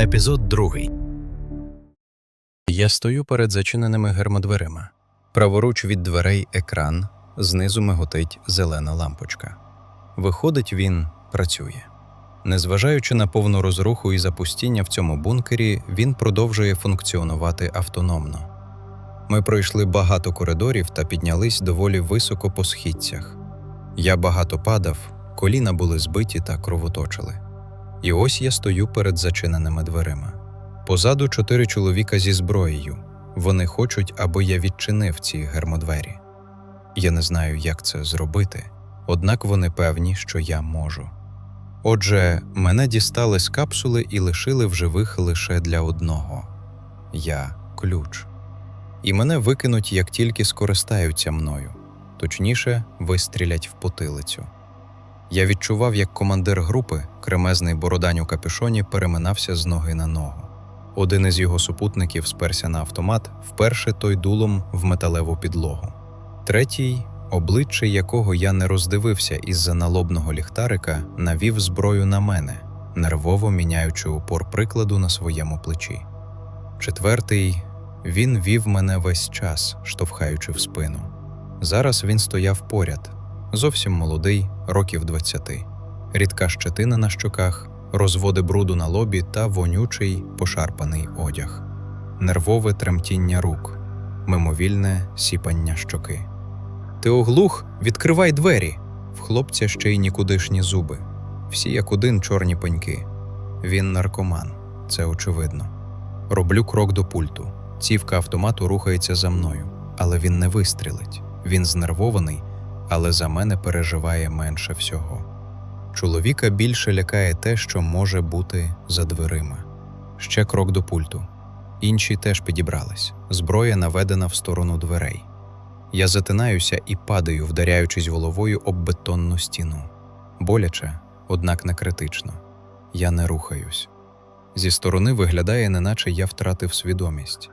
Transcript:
Епізод другий. Я стою перед зачиненими гермодверима. Праворуч від дверей екран, знизу миготить зелена лампочка. Виходить, він працює. Незважаючи на повну розруху і запустіння в цьому бункері, він продовжує функціонувати автономно. Ми пройшли багато коридорів та піднялись доволі високо по східцях. Я багато падав, коліна були збиті та кровоточили. І ось я стою перед зачиненими дверима. Позаду чотири чоловіка зі зброєю. Вони хочуть, аби я відчинив ці гермодвері. Я не знаю, як це зробити, однак вони певні, що я можу. Отже, мене дістали з капсули і лишили в живих лише для одного я ключ. І мене викинуть, як тільки скористаються мною, точніше, вистрілять в потилицю. Я відчував, як командир групи, кремезний бородань у капюшоні, переминався з ноги на ногу. Один із його супутників сперся на автомат, вперше той дулом в металеву підлогу. Третій, обличчя якого я не роздивився із-за налобного ліхтарика, навів зброю на мене, нервово міняючи упор прикладу на своєму плечі. Четвертий, він вів мене весь час, штовхаючи в спину. Зараз він стояв поряд, зовсім молодий, років 20. Рідка щетина на щоках, розводи бруду на лобі та вонючий пошарпаний одяг, нервове тремтіння рук, мимовільне сіпання щоки. Ти оглух, відкривай двері. В хлопця ще й нікудишні зуби, всі як один чорні пеньки. Він наркоман, це очевидно. Роблю крок до пульту. Цівка автомату рухається за мною, але він не вистрілить. Він знервований, але за мене переживає менше всього. Чоловіка більше лякає те, що може бути за дверима. Ще крок до пульту. Інші теж підібрались. Зброя наведена в сторону дверей. Я затинаюся і падаю, вдаряючись головою об бетонну стіну. Боляче, однак не критично. Я не рухаюсь. Зі сторони виглядає, неначе я втратив свідомість.